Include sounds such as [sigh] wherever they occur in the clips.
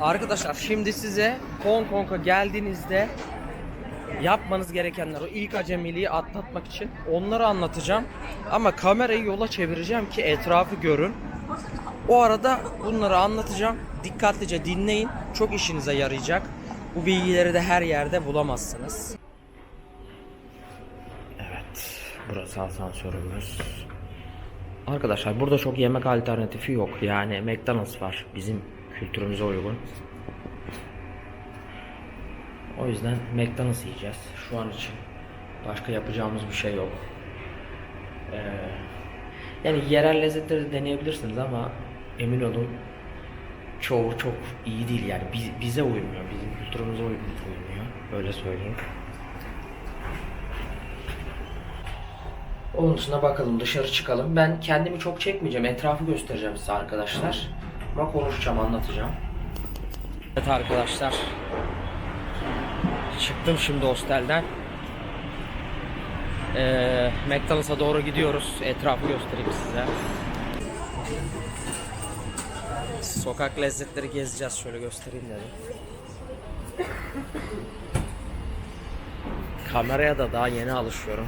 Arkadaşlar şimdi size Hong Kong'a geldiğinizde yapmanız gerekenler o ilk acemiliği atlatmak için onları anlatacağım. Ama kamerayı yola çevireceğim ki etrafı görün. O arada bunları anlatacağım. Dikkatlice dinleyin. Çok işinize yarayacak. Bu bilgileri de her yerde bulamazsınız. Evet. Burası asansörümüz. Arkadaşlar burada çok yemek alternatifi yok. Yani McDonald's var. Bizim kültürümüze uygun. O yüzden McDonald's yiyeceğiz. Şu an için başka yapacağımız bir şey yok. Ee, yani yerel lezzetleri de deneyebilirsiniz ama emin olun çoğu çok iyi değil yani Biz- bize uymuyor, bizim kültürümüze uy- uymuyor. Öyle söyleyeyim. Onun dışında bakalım dışarı çıkalım. Ben kendimi çok çekmeyeceğim. Etrafı göstereceğim size arkadaşlar. Ama konuşacağım, anlatacağım. Evet arkadaşlar. Çıktım şimdi hostelden. Ee, McDonald's'a doğru gidiyoruz. Etrafı göstereyim size. Sokak lezzetleri gezeceğiz. Şöyle göstereyim dedim. Kameraya da daha yeni alışıyorum.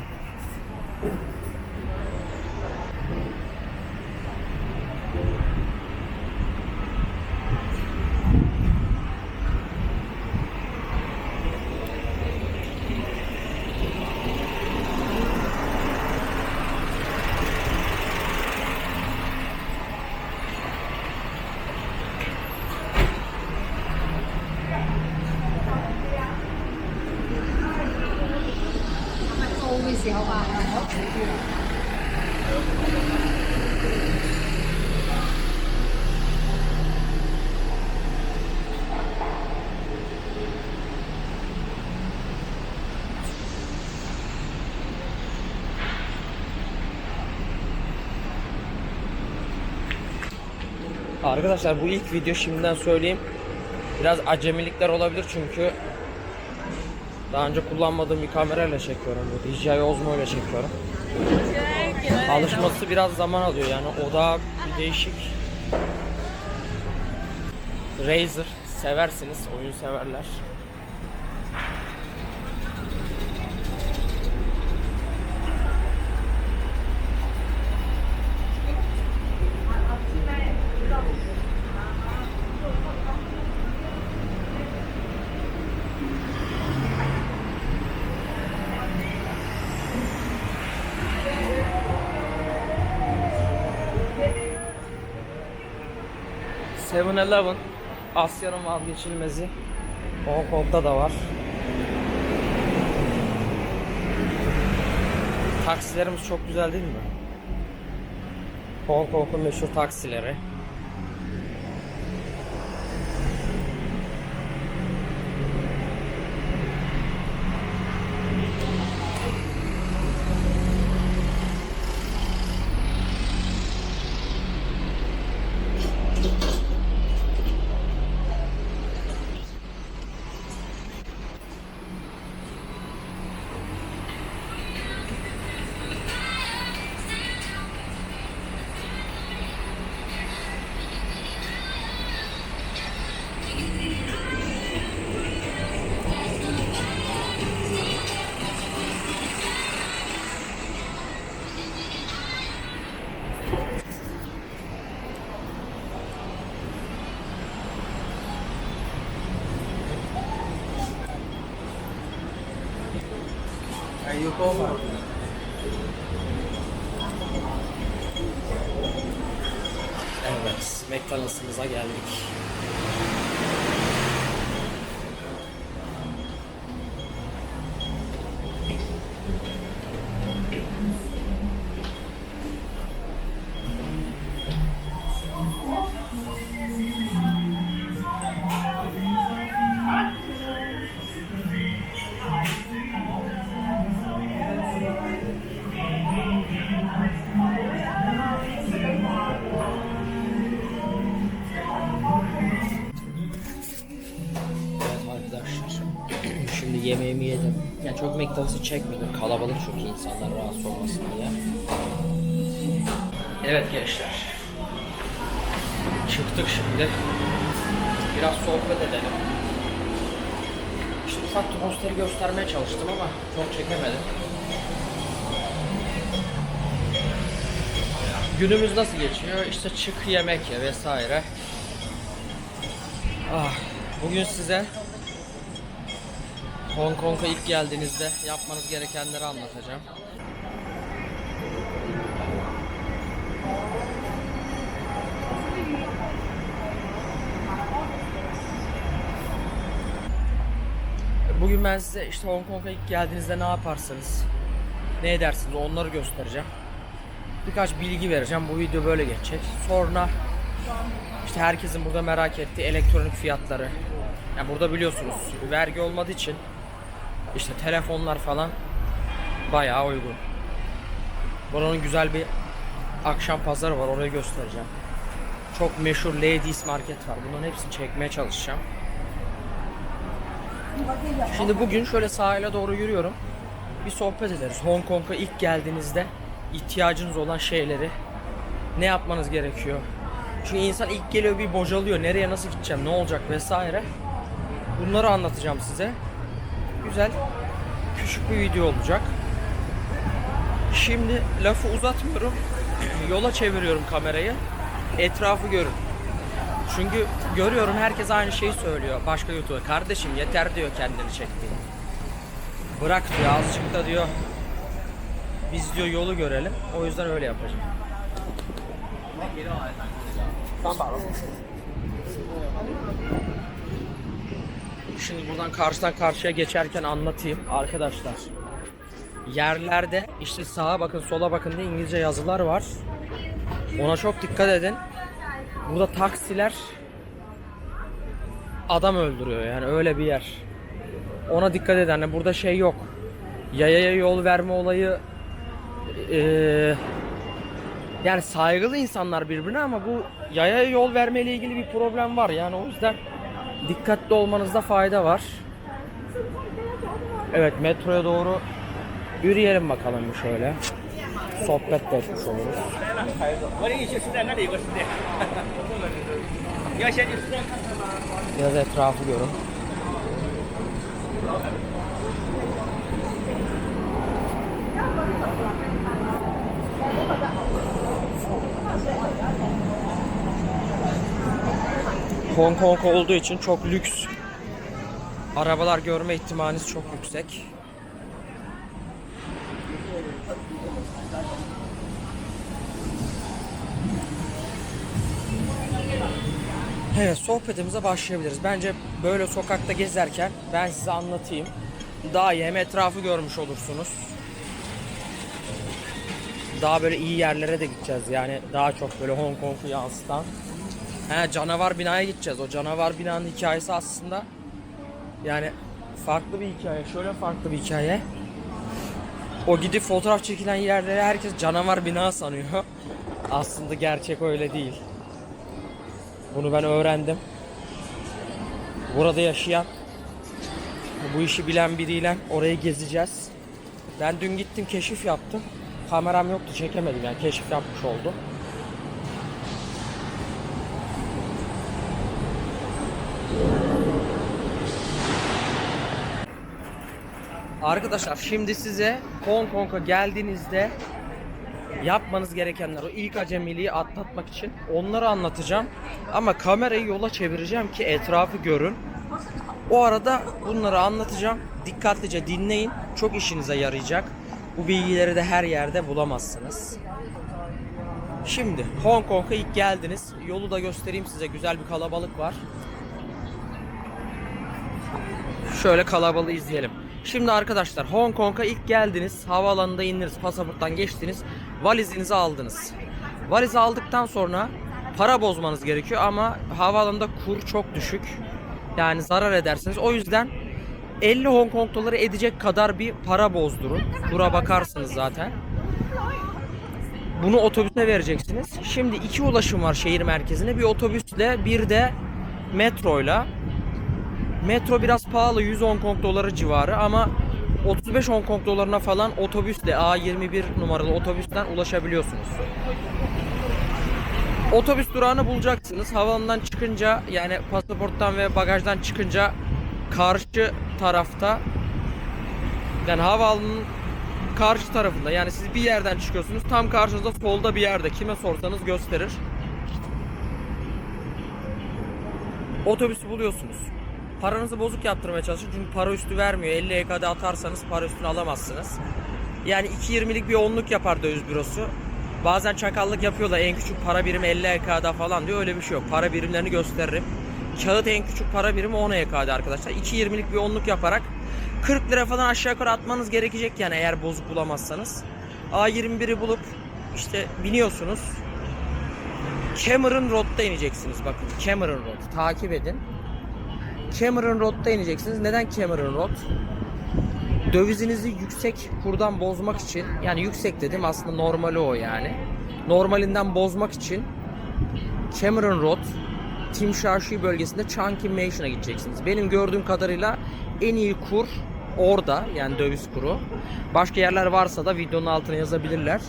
Arkadaşlar bu ilk video şimdiden söyleyeyim. Biraz acemilikler olabilir çünkü daha önce kullanmadığım bir kamerayla çekiyorum. Bu DJI Osmo ile çekiyorum. Alışması biraz zaman alıyor yani o da bir değişik. Razer seversiniz, oyun severler. Seven Eleven Asya'nın vazgeçilmezi. Hong Kong'da da var. Taksilerimiz çok güzel değil mi? Hong Kong'un meşhur taksileri. Evet, McDonald's'ımıza geldik. McDonald's'ı çekmedim. Kalabalık çünkü insanlar rahatsız olmasın diye. Evet gençler. Çıktık şimdi. Biraz sohbet edelim. İşte ufak posteri göstermeye çalıştım ama çok çekemedim. Günümüz nasıl geçiyor? İşte çık yemek ye vesaire. Ah, bugün size Hong Kong'a ilk geldiğinizde yapmanız gerekenleri anlatacağım. Bugün ben size işte Hong Kong'a ilk geldiğinizde ne yaparsınız, ne edersiniz onları göstereceğim. Birkaç bilgi vereceğim. Bu video böyle geçecek. Sonra işte herkesin burada merak ettiği elektronik fiyatları. Yani burada biliyorsunuz vergi olmadığı için işte telefonlar falan bayağı uygun. Buranın güzel bir akşam pazarı var. Orayı göstereceğim. Çok meşhur Ladies Market var. Bunların hepsini çekmeye çalışacağım. Şimdi bugün şöyle sahile doğru yürüyorum. Bir sohbet ederiz. Hong Kong'a ilk geldiğinizde ihtiyacınız olan şeyleri ne yapmanız gerekiyor? Çünkü insan ilk geliyor bir bocalıyor. Nereye nasıl gideceğim, ne olacak vesaire. Bunları anlatacağım size. Güzel, küçük bir video olacak. Şimdi lafı uzatmıyorum. [clears throat] Yola çeviriyorum kamerayı. Etrafı görün. Çünkü görüyorum herkes aynı şeyi söylüyor. Başka YouTube'a. Kardeşim yeter diyor kendini çektiğin. Bırak diyor azıcık da diyor. Biz diyor yolu görelim. O yüzden öyle yapacağım. Şimdi buradan karşıdan karşıya geçerken anlatayım arkadaşlar. Yerlerde işte sağa bakın sola bakın diye İngilizce yazılar var. Ona çok dikkat edin. Burada taksiler adam öldürüyor yani öyle bir yer. Ona dikkat edin. Yani burada şey yok. Yayaya yol verme olayı eee, yani saygılı insanlar birbirine ama bu yaya yol vermeyle ilgili bir problem var. Yani o yüzden dikkatli olmanızda fayda var. Evet metroya doğru yürüyelim bakalım bir şöyle. Sohbet de etmiş oluruz. Biraz etrafı görün. Hong Kong olduğu için çok lüks arabalar görme ihtimaliniz çok yüksek. Evet sohbetimize başlayabiliriz. Bence böyle sokakta gezerken ben size anlatayım. Daha iyi hem etrafı görmüş olursunuz. Daha böyle iyi yerlere de gideceğiz yani daha çok böyle Hong Kong'u yansıtan. He canavar binaya gideceğiz. O canavar binanın hikayesi aslında yani farklı bir hikaye. Şöyle farklı bir hikaye. O gidip fotoğraf çekilen yerlere herkes canavar bina sanıyor. [laughs] Aslında gerçek öyle değil. Bunu ben öğrendim. Burada yaşayan, bu işi bilen biriyle orayı gezeceğiz. Ben dün gittim keşif yaptım. Kameram yoktu çekemedim yani keşif yapmış oldum. Arkadaşlar şimdi size Hong Kong'a geldiğinizde yapmanız gerekenler o ilk acemiliği atlatmak için onları anlatacağım. Ama kamerayı yola çevireceğim ki etrafı görün. O arada bunları anlatacağım. Dikkatlice dinleyin. Çok işinize yarayacak. Bu bilgileri de her yerde bulamazsınız. Şimdi Hong Kong'a ilk geldiniz. Yolu da göstereyim size. Güzel bir kalabalık var. Şöyle kalabalığı izleyelim. Şimdi arkadaşlar Hong Kong'a ilk geldiniz. Havaalanında indiniz. Pasaporttan geçtiniz. Valizinizi aldınız. Valizi aldıktan sonra para bozmanız gerekiyor ama havaalanında kur çok düşük. Yani zarar edersiniz. O yüzden 50 Hong Kong doları edecek kadar bir para bozdurun. Kura bakarsınız zaten. Bunu otobüse vereceksiniz. Şimdi iki ulaşım var şehir merkezine. Bir otobüsle bir de metroyla. Metro biraz pahalı 100 Hong doları civarı ama 35 Hong Kong dolarına falan otobüsle A21 numaralı otobüsten ulaşabiliyorsunuz. Otobüs durağını bulacaksınız. Havaalanından çıkınca yani pasaporttan ve bagajdan çıkınca karşı tarafta yani havaalanının karşı tarafında yani siz bir yerden çıkıyorsunuz tam karşınızda solda bir yerde kime sorsanız gösterir. Otobüsü buluyorsunuz. Paranızı bozuk yaptırmaya çalışın çünkü para üstü vermiyor. 50 EKD atarsanız para üstünü alamazsınız. Yani 2.20'lik bir onluk yapar döviz bürosu. Bazen çakallık yapıyorlar en küçük para birimi 50 EKD falan diyor öyle bir şey yok. Para birimlerini gösteririm. Kağıt en küçük para birimi 10 EKD arkadaşlar. 2.20'lik bir onluk yaparak 40 lira falan aşağı yukarı atmanız gerekecek yani eğer bozuk bulamazsanız. A21'i bulup işte biniyorsunuz. Cameron Road'da ineceksiniz bakın. Cameron Road. Takip edin. Cameron Road'da ineceksiniz. Neden Cameron Road? Dövizinizi yüksek kurdan bozmak için yani yüksek dedim aslında normali o yani. Normalinden bozmak için Cameron Road Tim Şarşi bölgesinde Chunky Mansion'a gideceksiniz. Benim gördüğüm kadarıyla en iyi kur orada yani döviz kuru. Başka yerler varsa da videonun altına yazabilirler.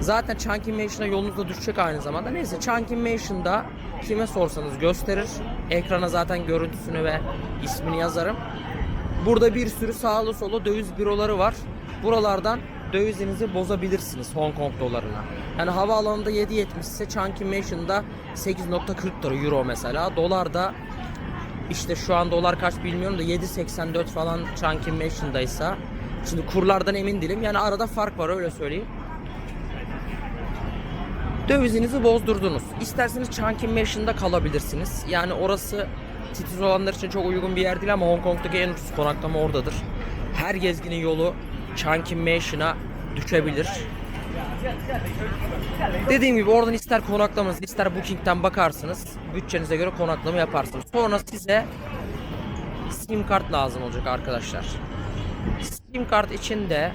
Zaten Chunky Mansion'a yolunuzda düşecek aynı zamanda. Neyse Chunky Mansion'da kime sorsanız gösterir. Ekrana zaten görüntüsünü ve ismini yazarım. Burada bir sürü sağlı solu döviz büroları var. Buralardan dövizinizi bozabilirsiniz Hong Kong dolarına. Yani havaalanında 7.70 ise Chunky Mansion'da 8.40 lira euro mesela. Dolar da işte şu an dolar kaç bilmiyorum da 7.84 falan Chunky Mansion'daysa. Şimdi kurlardan emin değilim. Yani arada fark var öyle söyleyeyim. Dövizinizi bozdurdunuz. İsterseniz Chunky Mansion'da kalabilirsiniz. Yani orası titiz olanlar için çok uygun bir yer değil ama Hong Kong'daki en ucuz konaklama oradadır. Her gezginin yolu Chunky Mansion'a düşebilir. Dediğim gibi oradan ister konaklamanız ister Booking'den bakarsınız. Bütçenize göre konaklama yaparsınız. Sonra size SIM kart lazım olacak arkadaşlar. SIM kart için de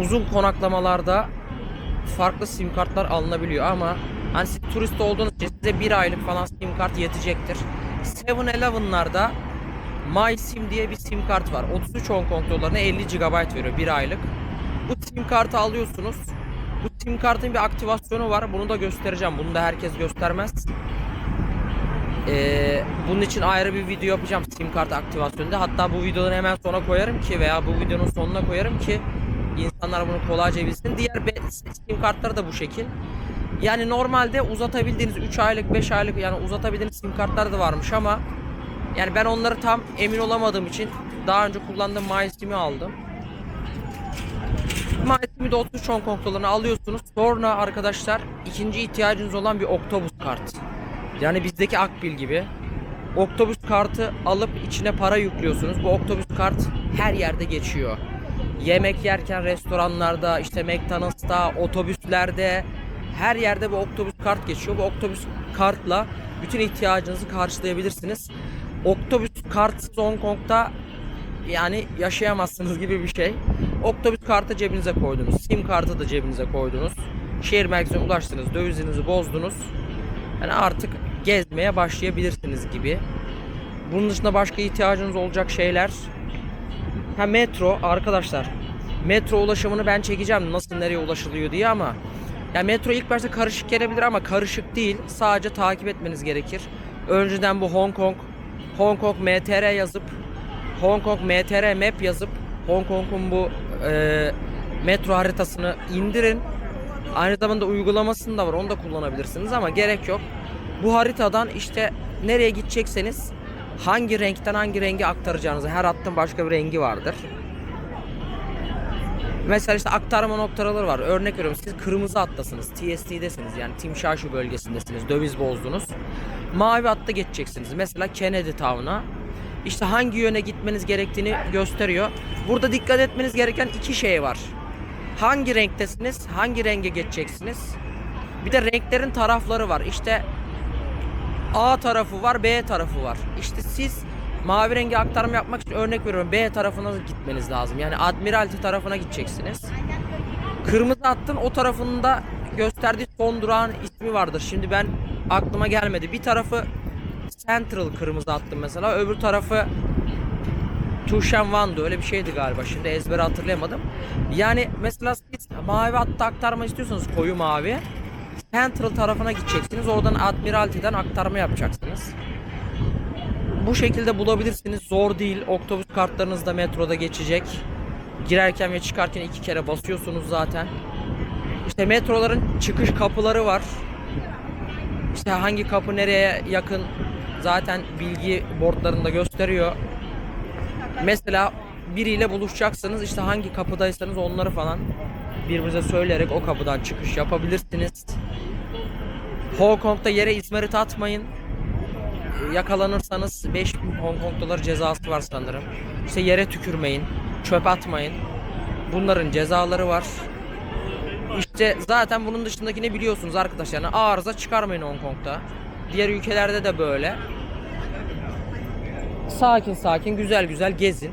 uzun konaklamalarda farklı sim kartlar alınabiliyor ama hani siz turist olduğunuz için size bir aylık falan sim kart yetecektir. 7-Eleven'larda My Sim diye bir sim kart var. 33 Hong Kong dolarına 50 GB veriyor bir aylık. Bu sim kartı alıyorsunuz. Bu sim kartın bir aktivasyonu var. Bunu da göstereceğim. Bunu da herkes göstermez. Ee, bunun için ayrı bir video yapacağım sim kart aktivasyonunda. Hatta bu videodan hemen sonra koyarım ki veya bu videonun sonuna koyarım ki insanlar bunu kolayca bilsin. Diğer sim kartları da bu şekil. Yani normalde uzatabildiğiniz 3 aylık 5 aylık yani uzatabildiğiniz sim kartlar da varmış ama yani ben onları tam emin olamadığım için daha önce kullandığım MySim'i aldım. MySim'i de 33 Hong Kong dolarına alıyorsunuz. Sonra arkadaşlar ikinci ihtiyacınız olan bir Octopus kart. Yani bizdeki Akbil gibi. Octopus kartı alıp içine para yüklüyorsunuz. Bu Octopus kart her yerde geçiyor. Yemek yerken restoranlarda, işte McDonald's'ta, otobüslerde her yerde bu Octopus kart geçiyor. Bu Octopus kartla bütün ihtiyacınızı karşılayabilirsiniz. Octopus kartsız Hong Kong'da yani yaşayamazsınız gibi bir şey. Octopus kartı cebinize koydunuz. Sim kartı da cebinize koydunuz. Şehir merkezine ulaştınız. Dövizinizi bozdunuz. Yani artık gezmeye başlayabilirsiniz gibi. Bunun dışında başka ihtiyacınız olacak şeyler. Ha metro arkadaşlar. Metro ulaşımını ben çekeceğim nasıl nereye ulaşılıyor diye ama ya metro ilk başta karışık gelebilir ama karışık değil. Sadece takip etmeniz gerekir. Önceden bu Hong Kong Hong Kong MTR yazıp Hong Kong MTR map yazıp Hong Kong'un bu e, metro haritasını indirin. Aynı zamanda uygulamasını da var. Onu da kullanabilirsiniz ama gerek yok. Bu haritadan işte nereye gidecekseniz hangi renkten hangi rengi aktaracağınızı her hattın başka bir rengi vardır. Mesela işte aktarma noktaları var. Örnek veriyorum siz kırmızı hattasınız. TST'desiniz yani Tim Şarşı bölgesindesiniz. Döviz bozdunuz. Mavi hatta geçeceksiniz. Mesela Kennedy Town'a. İşte hangi yöne gitmeniz gerektiğini gösteriyor. Burada dikkat etmeniz gereken iki şey var. Hangi renktesiniz? Hangi renge geçeceksiniz? Bir de renklerin tarafları var. İşte A tarafı var, B tarafı var. İşte siz mavi rengi aktarım yapmak için örnek veriyorum B tarafına gitmeniz lazım. Yani Admiralty tarafına gideceksiniz. Kırmızı hattın o tarafında gösterdiği son durağın ismi vardır. Şimdi ben aklıma gelmedi. Bir tarafı Central kırmızı hattın mesela. Öbür tarafı Tushan Van'dı öyle bir şeydi galiba. Şimdi ezbere hatırlayamadım. Yani mesela siz mavi hatta aktarma istiyorsanız koyu mavi. Central tarafına gideceksiniz. Oradan Admiralty'den aktarma yapacaksınız. Bu şekilde bulabilirsiniz. Zor değil. Otobüs kartlarınız da metroda geçecek. Girerken ve çıkarken iki kere basıyorsunuz zaten. İşte metroların çıkış kapıları var. İşte hangi kapı nereye yakın zaten bilgi boardlarında gösteriyor. Mesela biriyle buluşacaksınız işte hangi kapıdaysanız onları falan birbirinize söyleyerek o kapıdan çıkış yapabilirsiniz. Hong Kong'da yere izmarit atmayın. Yakalanırsanız 5000 Hong Kong doları cezası var sanırım. İşte yere tükürmeyin, çöp atmayın. Bunların cezaları var. İşte zaten bunun dışındakini biliyorsunuz arkadaşlar. Yani arıza çıkarmayın Hong Kong'da. Diğer ülkelerde de böyle. Sakin sakin güzel güzel gezin.